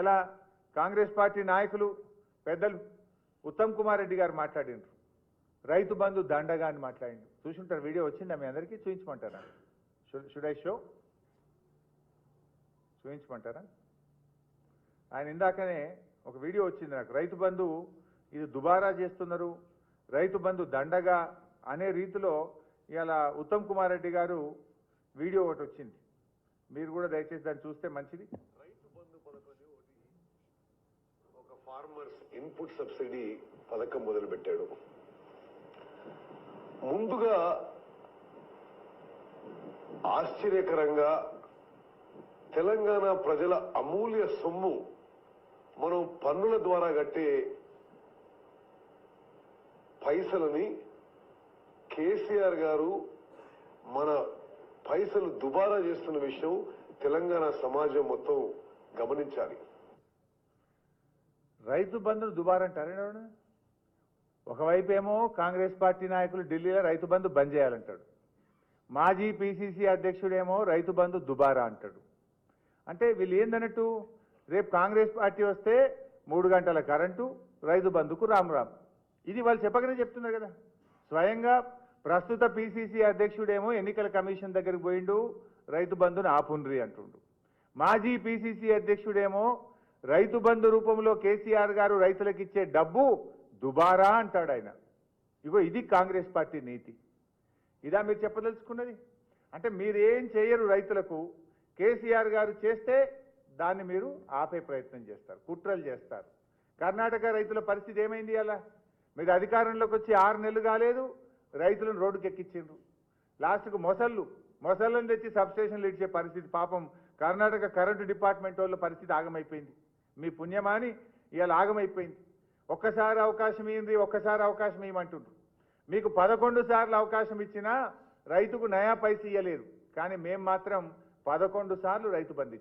ఇలా కాంగ్రెస్ పార్టీ నాయకులు పెద్దలు ఉత్తమ్ కుమార్ రెడ్డి గారు మాట్లాడిండ్రు. రైతు బంధు దండగా అని మాట్లాడిండు చూసుంటారు వీడియో వచ్చిందా మీ అందరికీ? చూపించమంటారా షుడ్ ఐ షో? చూపించమంటారా ఆయన ఇందాకనే ఒక వీడియో వచ్చింది నాకు. రైతు బంధు ఇది దుబారా చేస్తున్నారు రైతు బంధు దండగా అనే రీతిలో ఇలా ఉత్తమ్ కుమార్ రెడ్డి గారు వీడియో ఒకటి వచ్చింది. మీరు కూడా దయచేసి దాన్ని చూస్తే మంచిది రైతు బంధు పథకం అని ఒకటి ఒక ఫార్మర్స్ ఇన్పుట్ సబ్సిడీ పథకం మొదలుపెట్టాడు. ముందుగా ఆశ్చర్యకరంగా తెలంగాణ ప్రజల అమూల్య సొమ్ము మనం పన్నుల ద్వారా కట్టే పైసలని కేసీఆర్ గారు మన పైసలు దుబారా చేస్తున్న విషయం తెలంగాణ సమాజం మొత్తం గమనించాలి. రైతు బంధును దుబారంటారా ఎవరు? ఒకవైపు ఏమో కాంగ్రెస్ పార్టీ నాయకులు ఢిల్లీలో రైతు బంధు బంద్ చేయాలంటాడు. మాజీ పిసిసి అధ్యక్షుడేమో రైతు బంధు దుబారా అంటాడు. అంటే వీళ్ళు ఏందన్నట్టు? రేపు కాంగ్రెస్ పార్టీ వస్తే మూడు గంటల కరెంటు రైతు బంధుకు రామ్ రామ్. ఇది వాళ్ళు చెప్పకనే చెప్తున్నారు కదా. స్వయంగా ప్రస్తుత పిసిసి అధ్యక్షుడేమో ఎన్నికల కమిషన్ దగ్గరికి పోయిండు రైతు బంధుని ఆపుండ్రి అంటుండు. మాజీ పిసిసి అధ్యక్షుడేమో రైతు బంధు రూపంలో కేసీఆర్ గారు రైతులకు ఇచ్చే డబ్బు దుబారా అంటాడు ఆయన. ఇగో ఇది కాంగ్రెస్ పార్టీ నీతి. ఇదా మీరు చెప్పదలుచుకున్నది? అంటే మీరేం చేయరు రైతులకు కేసీఆర్ గారు చేస్తే దాన్ని మీరు ఆపే ప్రయత్నం చేస్తారు కుట్రలు చేస్తారు. కర్ణాటక రైతుల పరిస్థితి ఏమైంది అలా? మీరు అధికారంలోకి వచ్చి ఆరు నెలలు కాలేదు రైతులను రోడ్డుకి ఎక్కించిండ్రు లాస్ట్కు మొసళ్ళు మొసళ్ళను తెచ్చి సబ్స్టేషన్లు ఇచ్చే పరిస్థితి పాపం కర్ణాటక కరెంటు డిపార్ట్మెంట్ వాళ్ళ పరిస్థితి ఆగమైపోయింది. మీ పుణ్యమాని ఇవాళ ఆగమైపోయింది. ఒక్కసారి అవకాశం ఏంది ఒక్కసారి అవకాశం ఇవ్వమంటుండ్రు మీకు పదకొండు సార్లు అవకాశం ఇచ్చినా రైతుకు నయా పైస ఇయ్యలేదు. కానీ మేము మాత్రం పదకొండు సార్లు రైతు బంధు